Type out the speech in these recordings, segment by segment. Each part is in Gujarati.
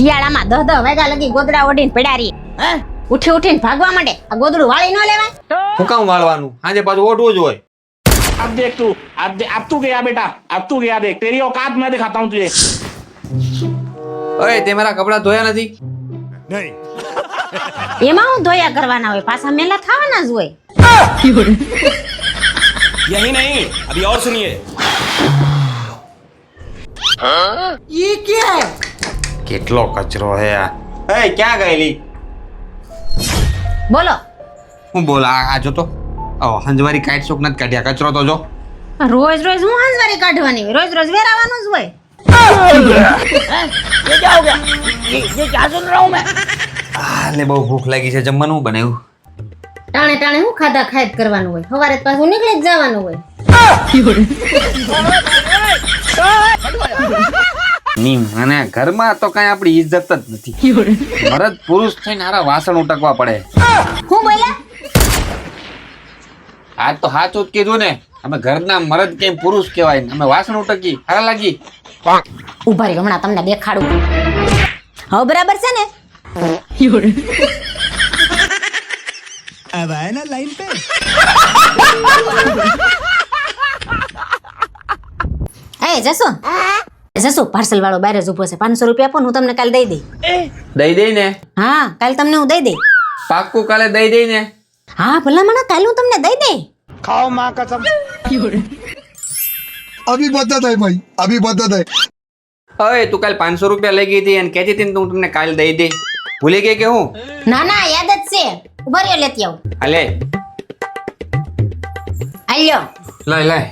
શિયાળામાં દહ દહ વાગ્યા લગી ગોદડા ઓઢીને પડ્યા રહીએ હે? ઉઠી ઉઠીને ભાગવા માંડે આ ગોદડું વાળી ન લેવાય હું કામ વાળવાનું આજે પાછું ઓઢવું જ હોય अब देख तू अब दे, अब तू गया बेटा अब तू गया देख तेरी औकात मैं दिखाता हूँ तुझे અરે તે મારા કપડાં ધોયા નથી એમાં હું ધોયા કરવાના હોય પાછા મેલા થવાના જ હોય यही नहीं अभी और सुनिए કેટલો કચરો હે આ એ ક્યાં ગયેલી બોલો હું બોલ આ આ જો તો ઓ હંજવારી કાઈટ શોક નથી કાઢ્યા કચરો તો જો રોજ રોજ હું હંજવારી કાઢવાની હોય રોજ રોજ વેરાવાનું જ હોય આ લે બહુ ભૂખ લાગી છે જમવાનું શું બનાવ્યું ટાણે ટાણે હું ખાધા ખાય જ કરવાનું હોય સવારે જ પાછું નીકળી જ જવાનું હોય ની મને ઘરમાં તો કઈ આપણી ઇજ્જત જ નથી મરદ પુરુષ થઈને હારા વાસણ ઉટકવા પડે હું બોલ્યા આજ તો સાચું જ કીધું ને અમે ઘરના મરદ કેમ પુરુષ કહેવાય ને અમે વાસણ ઉટકી હારા લાગી ઉભા રહી હમણાં તમને દેખાડું હવે બરાબર છે ને अब आए ना लाइन पे એ જશો જશું પાર્સલ વાળો બહાર જ ઊભો છે? પાંચસો રૂપિયા આપો હું તમને કાલે દઈ દઈ. દઈ દઈ ને? હા કાલે તમને હું દઈ દઈ. પાક્કું કાલે દઈ દઈ ને? હા ભલા કાલે હું તમને દઈ દઈ. ખાઓ માં કસમ. અભી બધા થાય ભાઈ અભી બધા થાય હવે તું કાલે પાંચસો રૂપિયા લઈ ગઈ હતી અને કહેતી હતી હું તમને કાલે દઈ દઈ. ભૂલી ગઈ કે હું? ના ના યાદ જ છે. ઊભા લેતી આવું. અલે આલ્યો લઈ લઈ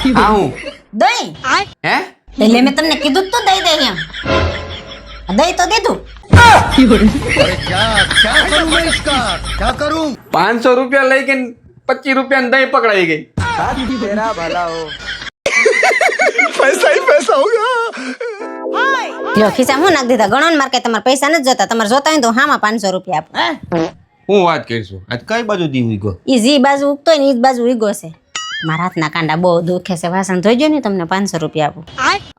આ હું દહીં? હે? એટલે મેં તમને કીધું તો દહીં દહીં એમ. દહીં તો દીધું. પાંચસો રૂપિયા લઈ ગઈ પચીસ રૂપિયા દહીં પકડાઈ ગઈ. પૈસા પૈસા હોગા ખિસ્સા હું નાખી દીધા? ગણો માર કઈ તમારા પૈસા નથી જોતા. તમારે જોતા હોય તો હામાં પાંચસો રૂપિયા આપો. હું વાત કરીશું? આજ કઈ બાજુ દી ઉગો ઈ જી બાજુ ઉગતો હોય ને ઈ બાજુ ઉગો છે. મારા હાથના કાંડા બહુ દુખે છે વાસણ ધોઈ ને તમને પાંચસો રૂપિયા આપું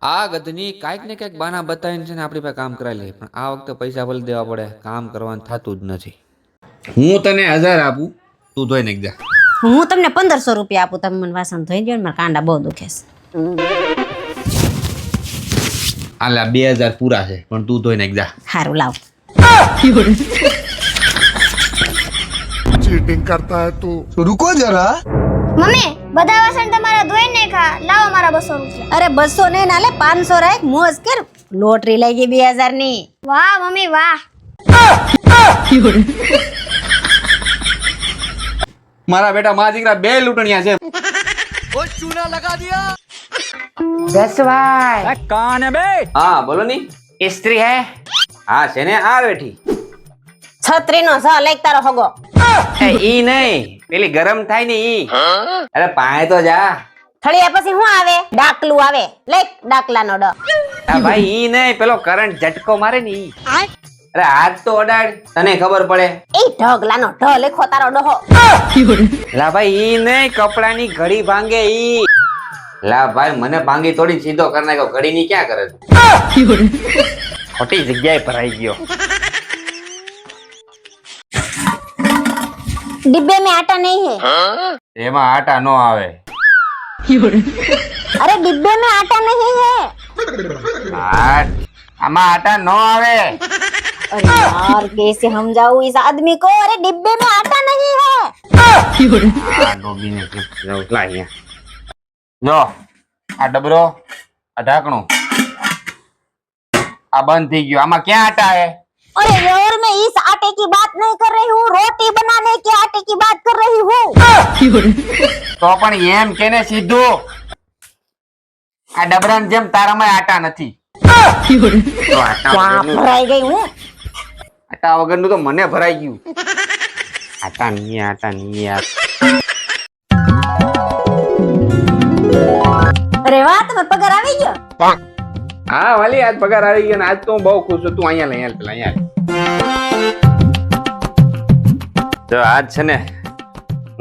આ ગધની કાંઈક ને કાંઈક બાના બતાવીને છે ને આપણી પાસે કામ કરાવી લે પણ આ વખતે પૈસા ભલે દેવા પડે કામ કરવાનું થતું જ નથી હું તને હજાર આપું તું ધોઈ નાખ જા હું તમને પંદરસો રૂપિયા આપું તમે મને વાસણ ધોઈ દો ને મારા કાંડા બહુ દુખે છે આલા બે હજાર પૂરા છે પણ તું ધોઈ નાખ જા સારું લાવ चीटिंग करता है तू तो रुको जरा મમ્મી બધા વાસણ તમારા ધોઈ નાખા લાવો મારા બસો રૂપિયા. અરે બસો નહીં નાલે પાંચસો રાખ મોજ કર. લોટરી લઈ ગઈ બે હજારની વાહ મમ્મી વાહ. મારા બેટા મા દીકરા બે લૂંટણિયા છે. હા બોલો ની. ઇસ્ત્રી હે? હા છે ને આ બેઠી. છત્રી નો સ લઈ તારો હગો. ઈ નહીં. પેલી ગરમ થાય ને ઈ. અરે પાણી તો જા. થળિયા પછી શું આવે? ડાકલું આવે. લઈ ડાકલા નો ડ. આ ભાઈ ઈ નહીં પેલો કરંટ ઝટકો મારે ને ઈ. અરે હાથ તો અડાડ તને ખબર પડે. એ ઢગલા નો ઢ લેખો તારો ડહો લા ભાઈ ઈ નહીં કપડાની ઘડી ભાંગે ઈ. લા ભાઈ મને ભાંગી તોડી સીધો કરી નાખ્યો. ઘડી ની ક્યાં કરે ખોટી જગ્યાએ ભરાઈ ગયો. डिब्बे में आटा नहीं है એમાં આટા નો આવે अरे डिब्बे में आटा नहीं है આ- આમાં આટા નો આવે अरे यार कैसे हम जाऊं इस आदमी को अरे डिब्बे में आटा नहीं है આ ડોબીને જાઉં લા અહીંયા જો આ ડબરો આ ઢાંકણું આ બંધ થઈ ગયું આમાં ક્યાં આટા હે अरे यार मैं इस आटे की बात नहीं कर रही हूँ रोटी बनाने के आटे की बात कर रही हूँ તો પણ એમ કેને સીધું આ ડબરાની જેમ તારામાં આટા નથી તો આટા वहाँ વગરનું- भराई गई हूँ આટા વગરનું તો મને ભરાઈ ગયું આટા નહીં આટા નહીં યાર અરે વાહ તમારો પગાર આવી ગયો હા વાલી આજ પગાર આવી ગયો ને આજ તો હું બહુ ખુશ છું તું અહીંયા લઈ આલ પેલા અહીંયા જો આજ છે ને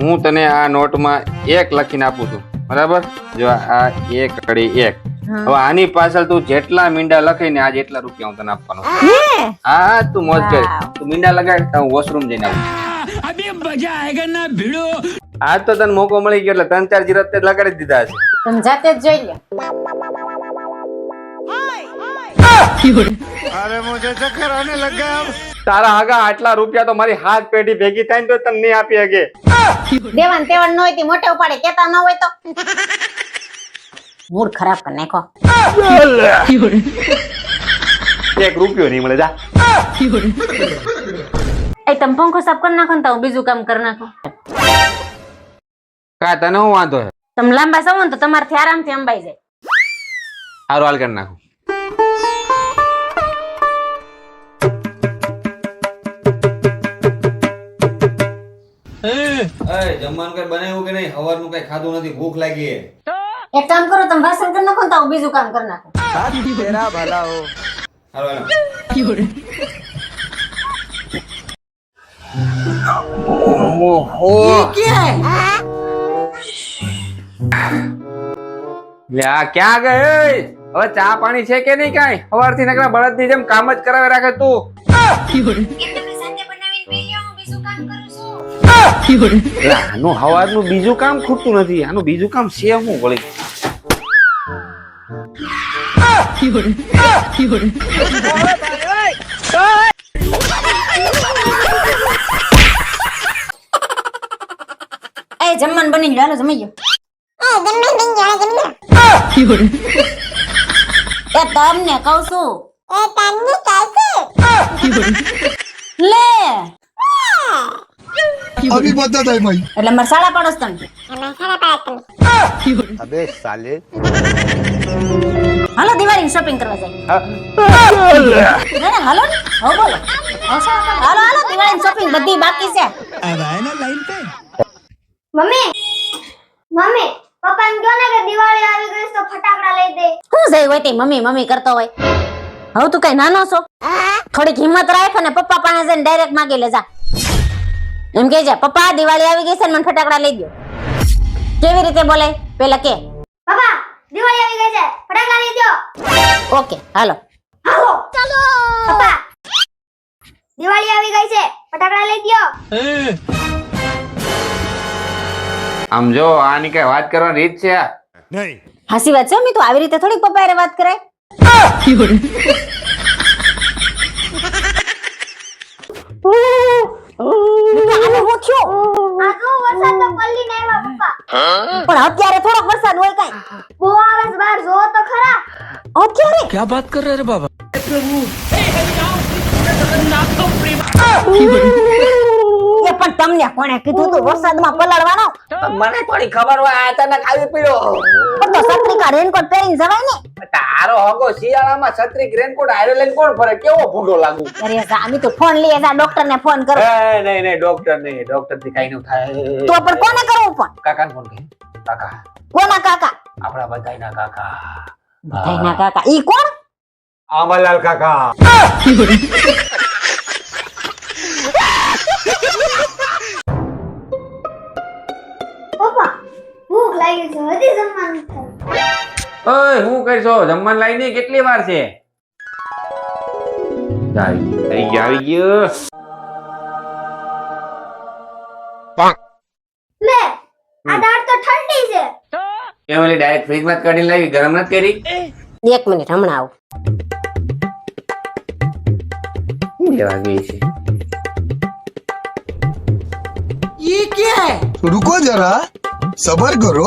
હું તને આ નોટમાં એક લખીને આપું છું. બરાબર? જો આ એક કડી એક. હવે આની પાછળ તું જેટલા મીંડા લખીને આજ એટલા રૂપિયા હું તને આપવાનો હા? હા તું મોજ કર. તું મીંડા લગાડ તો હું વોશરૂમ જઈને આવું. આજ તો તને મોકો મળી ગયો એટલે ત્રણ ચાર જીરો તે લગાડી દીધા છે તમે જાતે જ જોઈ લો. તારા આગા આટલા રૂપિયા તો મારી હાથ પેઢી ભેગી થાય તો તને નહીં આપી શકે. દેવાન તેવાન ન હોય તે મોટે ઉપાડે કેતા ન હોય તો. મૂડ ખરાબ કરી નાખો. એક રૂપિયો નહીં મળે જા. એ તમે પંખો સાફ કરી નાખો ને તો હું બીજું કામ કરી નાખો. કા તને હું વાંધો છે તમે લાંબા સવો ને તો તમારથી આરામથી અંબાઈ જાય. સારું હાલ કરી નાખું. જમવાનું કઈ બનાવ્યું કે નહીં? સવારનું કઈ ખાધું નથી ભૂખ લાગી એક કામ કરો તમે વાસણ કરી નાખો ને તો બીજું કામ કરી નાખું. હાલો ક્યાં ગઈ? હવે ચા પાણી છે કે નહીં કાઈ? સવારથી નકરા બળદની જેમ કામ જ કરાવે રાખે તું. આનું હવારનું બીજું કામ ખૂટતું નથી. આનું બીજું કામ છે હું વળી એ જમવાનું બની ગયું હાલો જમી ગયો એ તમને કહું છું. લે. अभी बदला था भाई એટલે મારે સાડા પાડો છો તમે अबे साले હાલો દિવાળી શોપિંગ કરવા જાય ના ના હાલો ને હો બોલો હો, સાડા પાડો. હાલો હાલો દિવાળી શોપિંગ બધી બાકી છે अब आए ना लाइन पे મમ્મી મમ્મી પપ્પાને કહો ને કે દિવાળી આવી ગઈ છે તો ફટાકડા લઈ દે શું જઈ હોય તે મમ્મી મમ્મી કરતો હોય હવે તું કઈ નાનો છો થોડીક હિંમત રાખ અને પપ્પા પાસે જઈને ડાયરેક્ટ માગી લે જા એમ કે છે પપ્પા દિવાળી આવી ગઈ છે ને મને ફટાકડા લઈ દો કેવી રીતે બોલે? પેલા કે. પપ્પા દિવાળી આવી ગઈ છે ફટાકડા લઈ દો ઓકે હાલો. હાલો. ચાલો. પપ્પા દિવાળી આવી ગઈ છે ફટાકડા લઈ દો આમ જો આની કઈ વાત કરવાની રીત છે નહીં. હાસી વાત છે મેં તો આવી રીતે થોડીક પપ્પા વાત કરે આને હું થયું આ જો વરસાદ તો પલ્લી ને આવ્યા પપ્પા. પણ અત્યારે થોડોક વરસાદ હોય કઈ. બહુ આવે છે બહાર જો તો ખરા. અત્યારે? એ પણ તમને કોણે કીધું તું વરસાદમાં પલાળવાનો? મને થોડી ખબર હોય અચાનક આવી પડ્યો. તો છત્રી કા રેનકોટ પહેરીને જવાય ને. તારો હગો શિયાળામાં છત્રી રેનકોટ આયરો લઈને કોણ ફરે? કેવો ભૂંડો લાગુ? અરે સામી તો ફોન લઈએ જા ડોક્ટર ને ફોન કરો. એ નહીં નહીં ડોક્ટર નહીં ડોક્ટરથી કઈ નું થાય. તો પણ કોને કરવું પણ કાકા ફોન કરી. કાકા. કોના કાકા? આપણા બધાયના કાકા. બધાયના કાકા. ઈ કોણ? આમલાલ કાકા. ઓય હું કરશો? જમવાન લાઈ નહીં કેટલી વાર છે? આવી કરી? મિનિટ હમણાં આવું. શું લેવા રુકો જરા સબર કરો.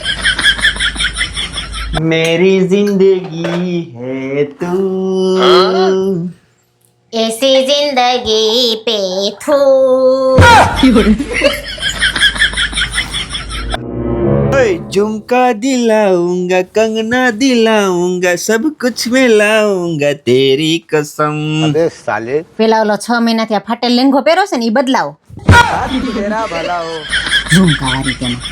मेरी जिंदगी है तू એસી જિંદગી પે થू झुमका दिलाऊंगा कंगना दिलाऊंगा सब कुछ मैं लाऊंगा तेरी कसम પેલા ઓલો છ મહિનાથી આ ફાટેલ લેંઘો પહેરો છે ને એ બદલાવો ઝુમકા વાળી તેમાં